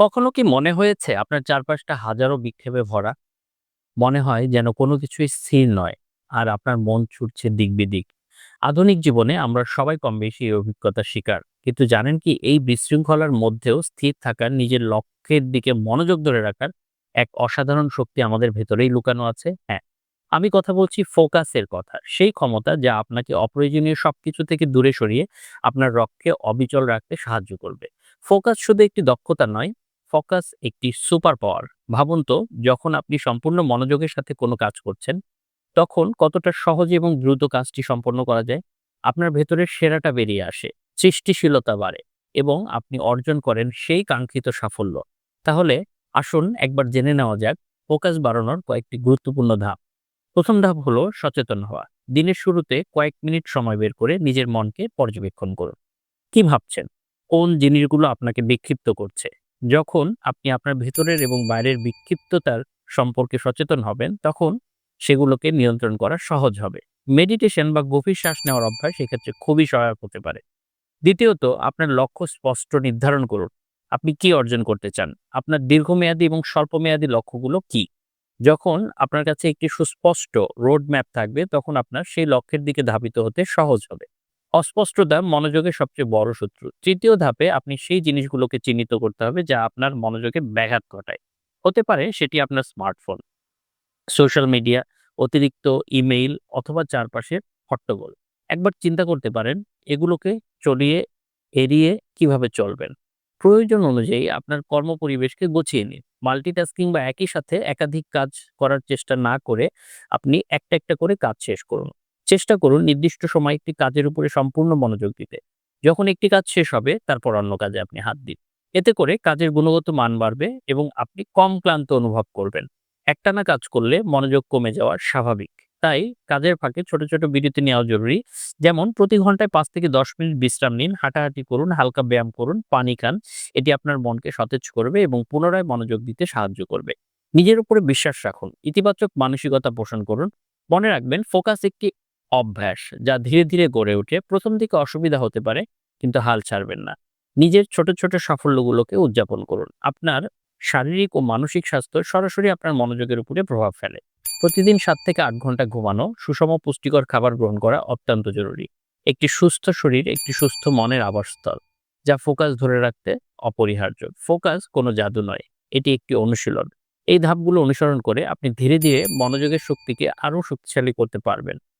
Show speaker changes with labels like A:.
A: কখনো কি মনে হয়েছে আপনার চারপাশটা হাজারো বিক্ষেপে ভরা? মনে হয় যেন কোনো কিছুই স্থির নয় আর আপনার মন ছুটছে দিক বিদিক। আধুনিক জীবনে আমরা সবাই কম বেশি এই অভিজ্ঞতার শিকার। কিন্তু জানেন কি এই বিশৃঙ্খলার মধ্যেও স্থির থাকার, নিজের লক্ষ্যের দিকে মনোযোগ ধরে রাখার এক অসাধারণ শক্তি আমাদের ভেতরেই লুকানো আছে? হ্যাঁ, আমি কথা বলছি ফোকাসের কথা। সেই ক্ষমতা যা আপনাকে অপ্রয়োজনীয় সবকিছু থেকে দূরে সরিয়ে আপনার লক্ষ্যে অবিচল রাখতে সাহায্য করবে। ফোকাস শুধু একটি দক্ষতা নয়, ফোকাস একটি সুপার পাওয়ার। ভাবুন তো যখন আপনি সম্পূর্ণ মনোযোগের সাথে কোনো কাজ করছেন, তখন কতটা সহজে এবং দ্রুত কাজটি সম্পন্ন করা যায়। আপনার ভেতরের সেরাটা বেরিয়ে আসে, সৃষ্টিশীলতা বাড়ে এবং আপনি অর্জন করেন সেই কাঙ্ক্ষিত সাফল্য। তাহলে আসুন একবার জেনে নেওয়া যাক ফোকাস বাড়ানোর কয়েকটি গুরুত্বপূর্ণ ধাপ। প্রথম ধাপ হলো সচেতন হওয়া। দিনের শুরুতে কয়েক মিনিট সময় বের করে নিজের মনকে পর্যবেক্ষণ করুন। কি ভাবছেন? কোন জিনিসগুলো আপনাকে বিক্ষিপ্ত করছে? যখন আপনি আপনার ভেতরের এবং বাইরের বিক্ষিপ্ততার সম্পর্কে সচেতন হবেন, তখন সেগুলোকে নিয়ন্ত্রণ করা সহজ হবে। মেডিটেশন বা গভীর শ্বাস নেওয়ার অভ্যাস এক্ষেত্রে খুবই সহায়ক হতে পারে। দ্বিতীয়ত, আপনার লক্ষ্য স্পষ্ট নির্ধারণ করুন। আপনি কি অর্জন করতে চান? আপনার দীর্ঘমেয়াদী এবং স্বল্পমেয়াদী লক্ষ্যগুলো কি? যখন আপনার কাছে একটি সুস্পষ্ট রোড ম্যাপ থাকবে, তখন আপনার সেই লক্ষ্যের দিকে ধাবিত হতে সহজ হবে। অস্পষ্টতা মনোযোগের সবচেয়ে বড় শত্রু। তৃতীয় ধাপে আপনি সেই জিনিসগুলোকে চিহ্নিত করতে হবে যা আপনার মনোযোগে ব্যাঘাত ঘটায়। হতে পারে সেটি আপনার স্মার্টফোন, সোশ্যাল মিডিয়া, অতিরিক্ত ইমেইল অথবা চারপাশের হট্টগোল। একবার চিন্তা করতে পারেন এগুলোকে চলিয়ে এড়িয়ে কীভাবে চলবেন। প্রয়োজন অনুযায়ী আপনার কর্মপরিবেশকে গুছিয়ে নিন। মাল্টিটাস্কিং বা একই সাথে একাধিক কাজ করার চেষ্টা না করে আপনি একটা, একটা করে কাজ শেষ করুন। চেষ্টা করুন নির্দিষ্ট সময় একটি কাজের উপরে সম্পূর্ণ মনোযোগ দিতে। যখন একটি কাজ শেষ হবে তারপর অন্য কাজে আপনি হাত দিন। এতে করে কাজের গুণগত মান বাড়বে এবং আপনি কম ক্লান্ত অনুভব করবেন। একটানা কাজ করলে মনোযোগ কমে যাওয়া স্বাভাবিক। তাই কাজের ফাঁকে ছোট, ছোট বিরতি নেওয়া জরুরি। যেমন প্রতি ঘন্টায় পাঁচ থেকে ১০ মিনিট বিশ্রাম নিন, হাঁটাহাঁটি করুন, হালকা ব্যায়াম করুন, পানি খান। এটি আপনার মনকে সতেজ করবে এবং পুনরায় মনোযোগ দিতে সাহায্য করবে। নিজের উপরে বিশ্বাস রাখুন, ইতিবাচক মানসিকতা পোষণ করুন। মনে রাখবেন ফোকাস একটি অভ্যাস যা ধীরে, ধীরে গড়ে ওঠে। প্রথম দিকে অসুবিধা হতে পারে কিন্তু হাল ছাড়বেন না। নিজের ছোট, ছোট সাফল্যগুলোকে উদযাপন করুন। আপনার শারীরিক ও মানসিক স্বাস্থ্য সরাসরি আপনার মনোযোগের উপরে প্রভাব ফেলে। প্রতিদিন সাত থেকে আট ঘণ্টা ঘুমানো, সুষম পুষ্টিকর খাবার গ্রহণ করা অত্যন্ত জরুরি। একটি সুস্থ শরীর একটি সুস্থ মনের আবাসস্থল, যা ফোকাস ধরে রাখতে অপরিহার্য। ফোকাস কোনো জাদু নয়, এটি একটি অনুশীলন। এই ধাপগুলো অনুসরণ করে আপনি ধীরে, ধীরে মনোযোগের শক্তিকে আরও শক্তিশালী করতে পারবেন।